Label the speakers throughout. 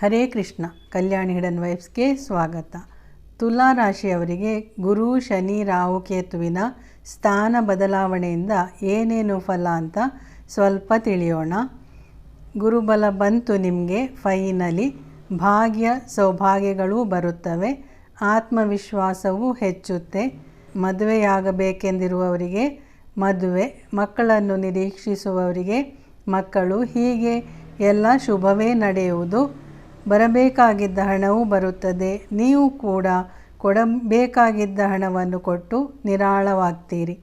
Speaker 1: ಹರೇ ಕೃಷ್ಣ, ಕಲ್ಯಾಣಿ hidden ವೈಫ್ಸ್ಗೆ ಸ್ವಾಗತ. ತುಲಾ ರಾಶಿಯವರಿಗೆ ಗುರು, ಶನಿ, ರಾಹು ಕೇತುವಿನ ಸ್ಥಾನ ಬದಲಾವಣೆಯಿಂದ ಏನೇನು ಫಲ ಅಂತ ಸ್ವಲ್ಪ ತಿಳಿಯೋಣ. ಗುರುಬಲ ಬಂತು ನಿಮಗೆ ಫೈನಲಿ, ಭಾಗ್ಯ ಸೌಭಾಗ್ಯಗಳು ಬರುತ್ತವೆ, ಆತ್ಮವಿಶ್ವಾಸವೂ ಹೆಚ್ಚುತ್ತೆ. ಮದುವೆಯಾಗಬೇಕೆಂದಿರುವವರಿಗೆ ಮದುವೆ, ಮಕ್ಕಳನ್ನು ನಿರೀಕ್ಷಿಸುವವರಿಗೆ ಮಕ್ಕಳು ಹೀಗೆ ಎಲ್ಲ ಶುಭವೇ ನಡೆಯುವುದು. ಬರಬೇಕಾಗಿದ್ದ ಹಣವೂ ಬರುತ್ತದೆ. ನೀವು ಕೂಡ ಕೊಡಬೇಕಾಗಿದ್ದ ಹಣವನ್ನು ಕೊಟ್ಟು ನಿರಾಳವಾಗ್ತೀರಿ.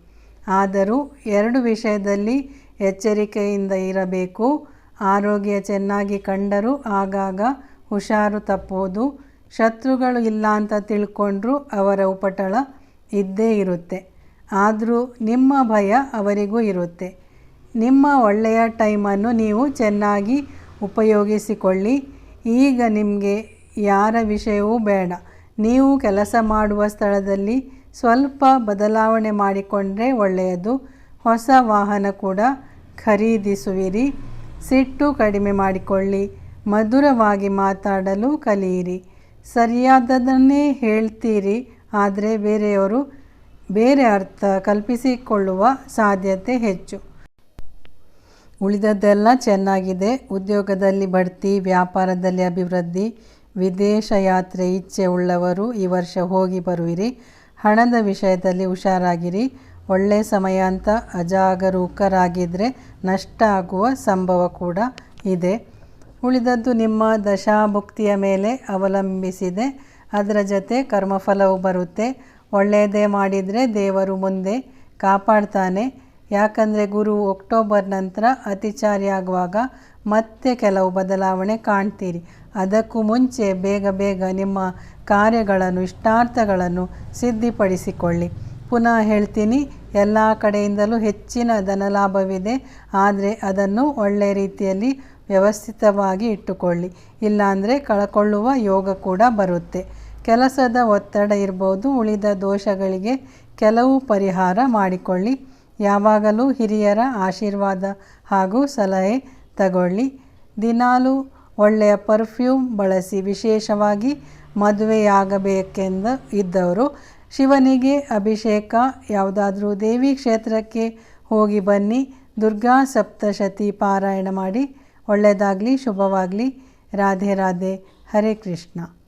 Speaker 1: ಆದರೂ ಎರಡು ವಿಷಯದಲ್ಲಿ ಎಚ್ಚರಿಕೆಯಿಂದ ಇರಬೇಕು. ಆರೋಗ್ಯ ಚೆನ್ನಾಗಿ ಕಂಡರೂ ಆಗಾಗ ಹುಷಾರು ತಪ್ಪೋದು. ಶತ್ರುಗಳು ಇಲ್ಲ ಅಂತ ತಿಳ್ಕೊಂಡ್ರೂ ಅವರ ಉಪಟಳ ಇದ್ದೇ ಇರುತ್ತೆ. ಆದರೂ ನಿಮ್ಮ ಭಯ ಅವರಿಗೂ ಇರುತ್ತೆ. ನಿಮ್ಮ ಒಳ್ಳೆಯ ಟೈಮನ್ನು ನೀವು ಚೆನ್ನಾಗಿ ಉಪಯೋಗಿಸಿಕೊಳ್ಳಿ. ಈಗ ನಿಮಗೆ ಯಾರ ವಿಷಯವೂ ಬೇಡ. ನೀವು ಕೆಲಸ ಮಾಡುವ ಸ್ಥಳದಲ್ಲಿ ಸ್ವಲ್ಪ ಬದಲಾವಣೆ ಮಾಡಿಕೊಂಡ್ರೆ ಒಳ್ಳೆಯದು. ಹೊಸ ವಾಹನ ಕೂಡ ಖರೀದಿಸುವಿರಿ. ಸಿಟ್ಟು ಕಡಿಮೆ ಮಾಡಿಕೊಳ್ಳಿ. ಮಧುರವಾಗಿ ಮಾತಾಡಲು ಕಲಿಯಿರಿ. ಸರಿಯಾದದನ್ನೇ ಹೇಳ್ತೀರಿ. ಆದರೆ ಬೇರೆಯವರು ಬೇರೆ ಅರ್ಥ ಕಲ್ಪಿಸಿಕೊಳ್ಳುವ ಸಾಧ್ಯತೆ ಹೆಚ್ಚು. ಉಳಿದದ್ದೆಲ್ಲ ಚೆನ್ನಾಗಿದೆ. ಉದ್ಯೋಗದಲ್ಲಿ ಬಡ್ತಿ, ವ್ಯಾಪಾರದಲ್ಲಿ ಅಭಿವೃದ್ಧಿ, ವಿದೇಶ ಯಾತ್ರೆ ಇಚ್ಛೆ ಉಳ್ಳವರು ಈ ವರ್ಷ ಹೋಗಿ ಬರುವಿರಿ. ಹಣದ ವಿಷಯದಲ್ಲಿ ಹುಷಾರಾಗಿರಿ. ಒಳ್ಳೆಯ ಸಮಯ ಅಂತ ಅಜಾಗರೂಕರಾಗಿದ್ದರೆ ನಷ್ಟ ಆಗುವ ಸಂಭವ ಕೂಡ ಇದೆ. ಉಳಿದದ್ದು ನಿಮ್ಮ ದಶಾಭುಕ್ತಿಯ ಮೇಲೆ ಅವಲಂಬಿಸಿದೆ. ಅದರ ಜೊತೆ ಕರ್ಮಫಲವು ಬರುತ್ತೆ. ಒಳ್ಳೆಯದೇ ಮಾಡಿದರೆ ದೇವರು ಮುಂದೆ ಕಾಪಾಡ್ತಾನೆ. ಯಾಕಂದರೆ ಗುರು ಅಕ್ಟೋಬರ್ ನಂತರ ಅತಿಚಾರಿಯಾಗುವಾಗ ಮತ್ತೆ ಕೆಲವು ಬದಲಾವಣೆ ಕಾಣ್ತೀರಿ. ಅದಕ್ಕೂ ಮುಂಚೆ ಬೇಗ ಬೇಗ ನಿಮ್ಮ ಕಾರ್ಯಗಳನ್ನು, ಇಷ್ಟಾರ್ಥಗಳನ್ನು ಸಿದ್ಧಿಪಡಿಸಿಕೊಳ್ಳಿ. ಪುನಃ ಹೇಳ್ತೀನಿ, ಎಲ್ಲ ಕಡೆಯಿಂದಲೂ ಹೆಚ್ಚಿನ ಧನಲಾಭವಿದೆ. ಆದರೆ ಅದನ್ನು ಒಳ್ಳೆಯ ರೀತಿಯಲ್ಲಿ ವ್ಯವಸ್ಥಿತವಾಗಿ ಇಟ್ಟುಕೊಳ್ಳಿ. ಇಲ್ಲಾಂದರೆ ಕಳ್ಕೊಳ್ಳುವ ಯೋಗ ಕೂಡ ಬರುತ್ತೆ. ಕೆಲಸದ ಒತ್ತಡ ಇರ್ಬೋದು, ಉಳಿದ ದೋಷಗಳಿಗೆ ಕೆಲವು ಪರಿಹಾರ ಮಾಡಿಕೊಳ್ಳಿ. ಯಾವಾಗಲೂ ಹಿರಿಯರ ಆಶೀರ್ವಾದ ಹಾಗೂ ಸಲಹೆ ತಗೊಳ್ಳಿ. ದಿನಾಲೂ ಒಳ್ಳೆಯ ಪರ್ಫ್ಯೂಮ್ ಬಳಸಿ ವಿಶೇಷವಾಗಿ ಮದುವೆಯಾಗಬೇಕೆಂದು ಇದ್ದವರು, ಶಿವನಿಗೆ ಅಭಿಷೇಕ, ಯಾವುದಾದ್ರೂ ದೇವಿ ಕ್ಷೇತ್ರಕ್ಕೆ ಹೋಗಿ ಬನ್ನಿ, ದುರ್ಗಾ ಸಪ್ತಶತಿ ಪಾರಾಯಣ ಮಾಡಿ ಒಳ್ಳೆಯದಾಗಲಿ ಶುಭವಾಗಲಿ. ರಾಧೆ ರಾಧೆ. ಹರೇ ಕೃಷ್ಣ.